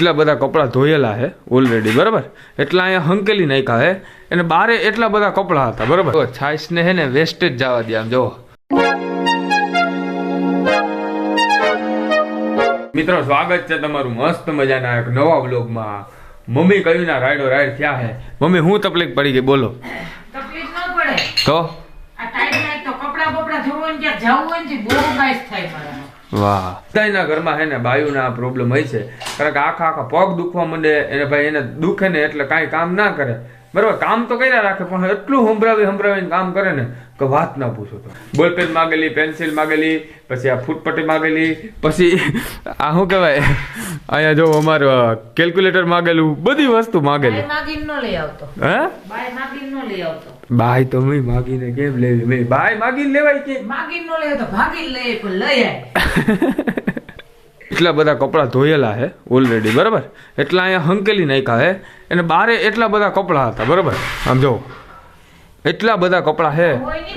એટલા બધા કપડાં ધોયેલા છે ઓલરેડી બરાબર? એટલા અહીંયા હંકેલી નાખ્યા હે. અને બારે એટલા બધા કપડાં હતા બરાબર? તો છાશને હે ને વેસ્ટેજ જવા દે આમ જો. મિત્રો સ્વાગત છે તમારું મસ્ત મજાના એક નવા વ્લોગમાં મમ્મી કયું ના રાયડો રાયડ થયા હે? મમ્મી હું તકલીફ પડી ગઈ બોલો. તકલીફ ન પડે. તો? આ ટાઈમ તો કપડા બપડા ધોવાનું ક્યાં જવું હોય ને બહુ ગાઈસ થાય મારામાં વાહ. બધાયના ઘરમાં હે ને બાયુના પ્રોબ્લેમ હોય છે. કારણ કે આખા આખા પગ દુખવા માંડે એને ભાઈ એને દુખે ને એટલે કાંઈ કામ ના કરે. બરાબર કામ તો કર્યા રાખે પણ એટલું સંભળાવી સંભળાવીને કામ કરે ને કે વાત ના પૂછો તો. બોલપેન માગેલી પેન્સિલ માગેલી પછી આ ફૂટપટ્ટી માગેલી પછી આ શું કહેવાય? અહીંયા જો અમારું કેલ્ક્યુલેટર માગેલું બધી વસ્તુ માગેલી. બાય માગીને ન લઈ આવતો. હે? માગીને ન લઈ આવતો. બાય તો મેં માગીને કેમ લેવી? મેં બાય માગીને લેવાય કે માગીને ન લઈ તો ભાગીને લઈ પણ લઈ એટલા બધા કપડાં ધોયેલા હે ઓલરેડી બરાબર? એટલા અહીંયા હંકેલી નાખ્યા હે. અને બારે એટલા બધા કપડાં હતા બરાબર? આમ જો એટલા બધા કપડાં હે.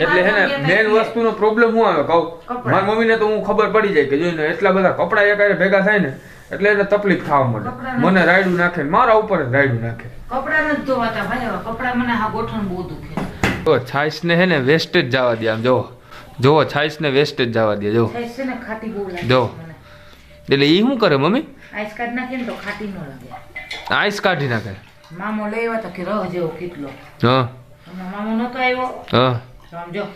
એટલે હે ને મેન વસ્તુનો પ્રોબ્લેમ હું આવે? કહું મારી મમ્મીને તો હું ખબર પડી જાય કે જોઈને એટલા બધા કપડાં એકારે ભેગા થાય ને એટલે એને તકલીફ થવા માંડે. મને રાયડું નાખે ને મારા ઉપર જ રાયડું નાખે. કપડા નથી ધોવાતા ભાઈ કપડા મને હા ગોઠણ બહુ દુખે તો છાશને હે ને વેસ્ટેજ જવા દે આમ જો. જો છાશને જ જવા દે જો. થાય ને ખાટી બહુ લાગે જો. એટલે એ શું કરે મમ્મી? આઈસ કાર્ડ નાખે ને તો ખાટી ન લાગે. આઈસ કાઢી નાખે? મામો લઈ આવ્યો તો કે રહ જેવો કેટલો. હા. મામો નતો આવ્યો. હા. સમજો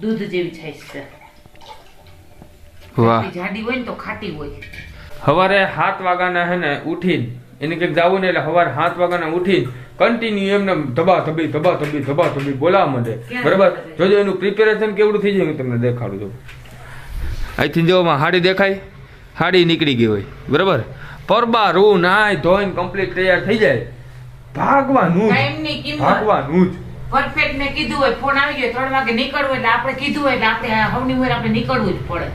દૂધ જેવી છાશ છે. વાહ. જાડી હોય ને તો ખાટી હોય. સવારે સાત વાગ્યાના હે ને ઉઠીને એને કંઈક જવું ને એટલે સવારે સાત વાગ્યાના ઉઠી કન્ટિન્યુ એમને ધબા ધબી ધબા ધબી ધબા ધબી બોલાવા માંડે. બરાબર? જોજો એનું પ્રિપેરેશન કેવડું થઈ જાય હું તમને દેખાડું છું. અહીંથી જો હાડી દેખાય હાડી નીકળી ગઈ હોય. બરાબર? પરબા રૂ નાય ધોઈને કમ્પ્લીટ તૈયાર થઈ જાય. ભાગવાનું જ. ભાગવાનું જ. પરફેક્ટ મેં કીધું હોય ફોન આવી ગયો ત્રણ વાગે નીકળવું એટલે આપણે કીધું હોય એટલે આપણે હવની હોય આપણે નીકળવું જ પડે.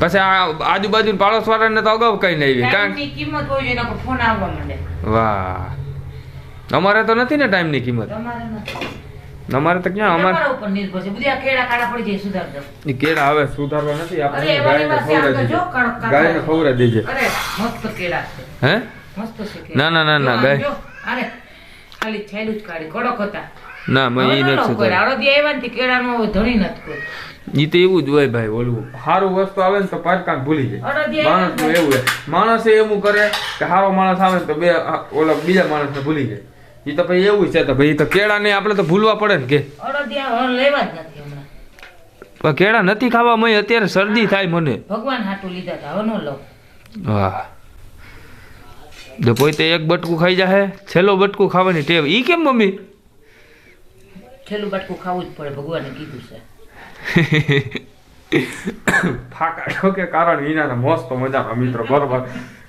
પછી આ આજુબાજુ પાડોશ વાળાને તો અગાઉ કઈ નહીં આવી. કારણ કિંમત હોય એના પર ફોન આવવા માંડે. વાહ. અમારે તો નથી ને ટાઈમની કિંમત? અમારે તો ક્યાં? અમારે ઉપર નિર્ભર છે. બધી કેળા કાળા પડી જાય સુધાર દો કેળા હવે સુધારવા નથી. આપણે ગાયને ખવરા દેજો. ગાયને છે. દેજે. અરે મસ્ત કેળા છે. હે? મસ્ત છે. ના, ના, ના, ના, ગાય. અરે ખાલી છેલું જ કાઢી. કડક હતા. ના મેં ઈ હવે નથી ન કોઈ સુધાર્યું. અડદી આવ્યા ને કેળાનો ધણી નથી ઈ તો એવું જ હોય ભાઈ ઓલું. સારું વસ્તુ આવે ને તો પારકાન ભૂલી જાય. માણસ એવું હોય. માણસે એવું કરે કે સારો માણસ આવે ને તો બે ઓલા બીજા માણસને ભૂલી જાય. ઈ તો ભાઈ એવું છે તો ભાઈ તો કેળા ને આપણે તો ભૂલવા પડે ને કે. લેવા જ નથી કેળા નથી ખાવા મય અત્યારે શરદી થાય મને. ભગવાન હાટું લીધા હતા હવે લો વાહ. જો પોતે એક બટકું ખાઈ જાહે છેલ્લો બટકું ખાવાની ટેવ. ઈ કેમ મમ્મી? છેલ્લું બટકું ખાવું જ પડે ભગવાને કીધું છે. ફાકા છો કે કારણ ઈનાને મસ્ત મજાના મિત્રો બરોબર.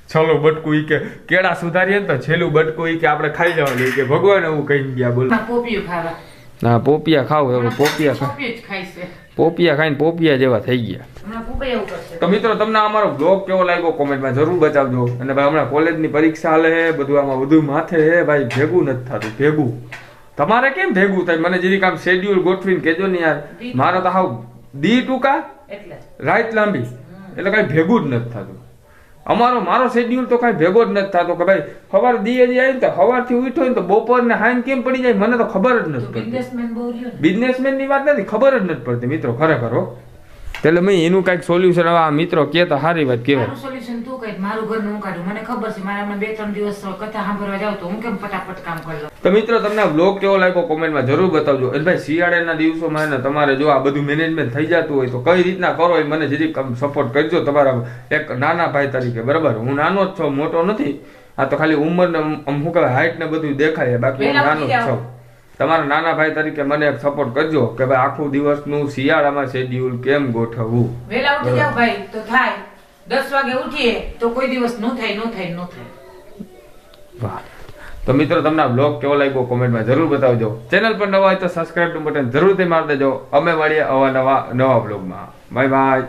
છેલ્લું બટકું ઈ કે કેળા સુધારીએ તો છેલ્લું બટકું ઈ કે આપણે ખાઈ જવાનું કે ભગવાન એવું કહી ગયા બોલો. પોપિયું ખાવા. ના પોપિયા ખાવ તમે પોપિયા ખા પોપિયું જ ખાય પોપિયા ખાઈને પોપિયા જેવા થઈ ગયા. હમણાં પોપૈયા એવું કરશે. તો મિત્રો તમને અમારો બ્લોગ કેવો લાગ્યો? કોમેન્ટમાં જરૂર બતાવજો. અને ભાઈ હમણાં કોલેજની પરીક્ષા હાલે છે બધું આમાં બધું માથે છે. ભાઈ ભેગું નથી થતું ભેગું. તમારે કેમ ભેગું થાય? મને જરીક આમ શેડ્યુલ ગોઠવીને કહેજો ને યાર. મારો તો હાવ દી ટૂંકા એટલે. લાંબી. એટલે કાંઈ ભેગું જ નથી થતું. અમારો મારો શેડ્યુલ તો કાંઈ ભેગો જ નથી થતો કે ભાઈ સવાર દીએ દી આવી ને તો સવારથી ઉઠો ને તો બપોર ને હાઈન કેમ પડી જાય? મને તો ખબર જ નથી પડતી. બિઝનેસમેનની વાત નથી ખબર જ નથી પડતી. મિત્રો ખરેખર હો. એટલે મેં એનું કાંઈક સોલ્યુશન હવે આ મિત્રો કે તો સારી વાત કહેવાય. સોલ્યુશન તું કઈ મારું ઘરનું કાઢું. મને ખબર છે મારા બે ત્રણ દિવસ કથા સાંભળવા જાવ તો હું કેમ ફટાફટ કામ કરી લઉં? તો મિત્રો તમને બ્લોગ કેવો લાગ્યો કોમેન્ટમાં જરૂર બતાવજો. એટલે ભાઈ શિયાળાના દિવસોમાં ને તમારે જો આ બધું મેનેજમેન્ટ થઈ જતું હોય તો કઈ રીતના કરો એ મને જરી સપોર્ટ કરજો તમારા એક નાના ભાઈ તરીકે. બરાબર? હું નાનો જ છું મોટો નથી. આ તો ખાલી ઉંમર ને શું કહેવાય હાઈટ ને બધું દેખાય. બાકી હું નાનો જ છું. તમારા નાના ભાઈ તરીકે મને સપોર્ટ કરજો કે ભાઈ આખું દિવસનું શિયાળામાં શેડ્યુલ કેમ ગોઠવવું? વેલા ઉઠી જાવ ભાઈ તો થાય. 10 વાગે ઉઠીએ તો કોઈ દિવસ નો થાય નો થાય નો થાય. વાહ. તો મિત્રો તમને આ બ્લોગ કેવો લાગ્યો કોમેન્ટમાં જરૂર બતાવજો. ચેનલ પર નવા હોય તો સબસ્ક્રાઇબનું બટન જરૂરથી મારી દેજો. અમે મળીએ અવા નવા નવા બ્લોગમાં બાય બાય